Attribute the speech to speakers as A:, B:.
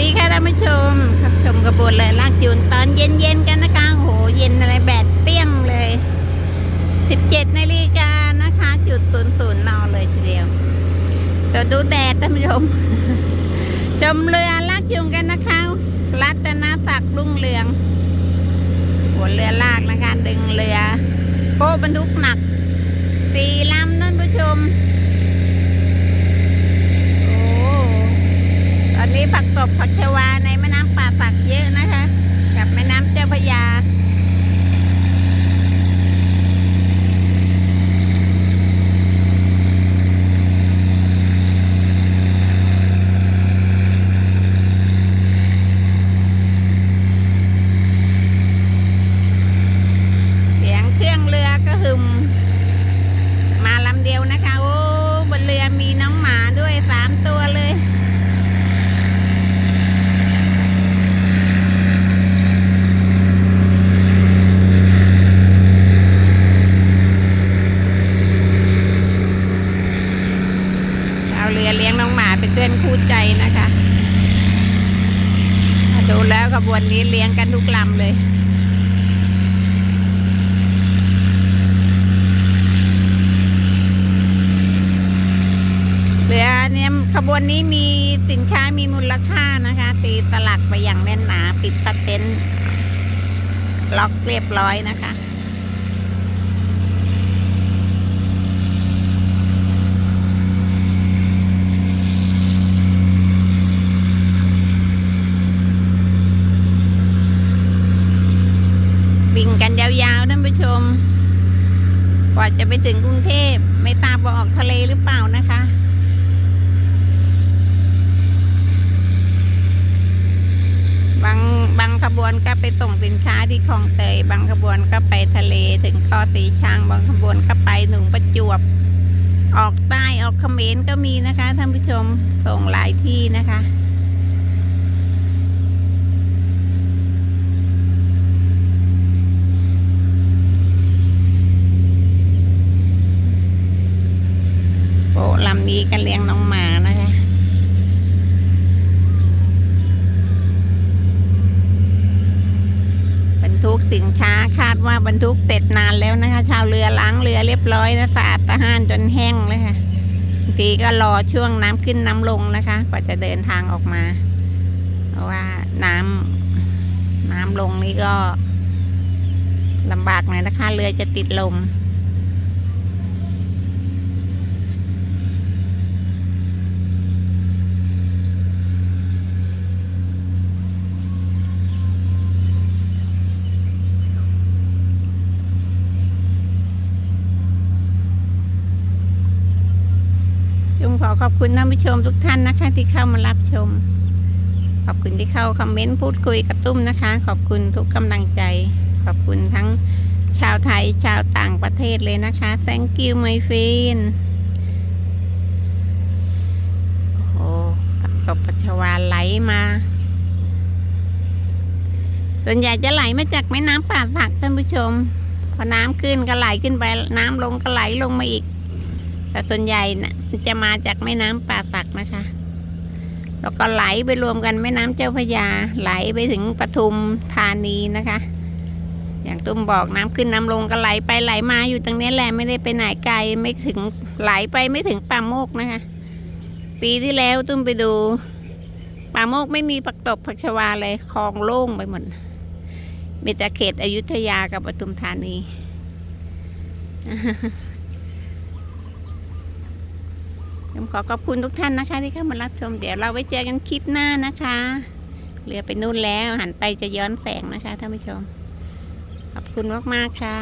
A: ดีค่ะท่านผู้ชมครับชมกระบวนเลยลากจูนตอนเย็นๆกันนะคะโหเย็นอะไรแบดเปี้ยงเลย 17นาฬิกานะคะจุดศูนย์ศูนย์นอเลยทีเดียวตัวดูแดดท่านผู้ชม ชมเรือลากจูงกันนะคะ รัตนศักดิ์รุ่งเรืองหัวเรือลากนะคะดึงเรือโก้บรรทุกหนักสี่ลำท่านผู้ชม โอ้ ตอนนี้ผักตบผักชวาในแม่น้ำป่าสักเยอะนะคะ กับแม่น้ำเจ้าพระยาเสียงเครื่องเรือก็หึม มาลำเดียวนะคะ โอ้บนเรือมีน้องหมาด้วยสามตัวเลย เอาเรือเลี้ยงน้องหมาเป็นเพื่อนคู่ใจนะคะดูแล้วขบวนนี้เลี้ยงกันทุกลำเลยเรือเนี่ยขบวนนี้มีสินค้ามีมูลค่านะคะ ตีสลักไปอย่างแน่นหนา ปิดปาเต็นท์ล็อกเรียบร้อยนะคะ วิ่งกันยาวๆท่านผู้ชม กว่าจะไปถึงกรุงเทพไม่ทราบว่าออกทะเลหรือเปล่านะคะบางบางขบวนก็ไปส่งสินค้าที่คลองเตย บางขบวนก็ไปทะเลถึงเกาะตีช้าง บางขบวนก็ไปหนุ่งประจวบ ออกใต้ออกเขมรก็มีนะคะท่านผู้ชมส่งหลายที่นะคะ โอ้ลำ นี้ก็เลี้ยงน้องหมานะคะบรรทุกสินค้าคาดว่าบรรทุกเสร็จนานแล้วนะคะ ชาวเรือล้างเรือเรียบร้อยนะสะอาดสะห้านจนแห้งเลยค่ะบางทีก็รอช่วงน้ำขึ้นน้ำลงนะคะกว่าจะเดินทางออกมา เพราะว่าน้ำน้ำลงนี่ก็ลำบากหน่อยนะคะ เรือจะติดลม จุม ขอขอบคุณท่านผู้ชมทุกท่านนะคะที่เข้ามารับชม ขอบคุณที่เข้าคอมเมนต์พูดคุยกับตุ้มนะคะ ขอบคุณทุกกำลังใจ ขอบคุณทั้งชาวไทยชาวต่างประเทศเลยนะคะ thank you my friend โอ้โหปักตบปัชวาไหลมา ส่วนใหญ่จะไหลมาจากแม่น้ำป่าสักท่านผู้ชม พอน้ำขึ้นก็ไหลขึ้นไป น้ำลงก็ไหลลงมาอีก แต่ส่วนใหญ่นะจะมาจากแม่น้ำป่าสักนะคะ แล้วก็ไหลไปรวมกันแม่น้ำเจ้าพระยา ไหลไปถึงปทุมธานีนะคะ อย่างตุ้มบอกน้ำขึ้นน้ำลงก็ไหลไปไหลมาอยู่ตรงนี้แหละไม่ได้ไปไหนไกลไม่ถึงไหลไปไม่ถึงป่าโมกนะคะ ปีที่แล้วตุ้มไปดูป่าโมกไม่มีผักตบผักชวาเลยคลองโล่งไปหมดมีแต่เขตอยุธยากับปทุมธานี ผมขอขอบคุณทุกท่านนะคะ ที่เข้ามารับชม เดี๋ยวเราไว้เจอกันคลิปหน้านะคะเรือไปนู่นแล้วหันไปจะย้อนแสงนะคะท่านผู้ชม ขอบคุณมาก ๆ ค่ะ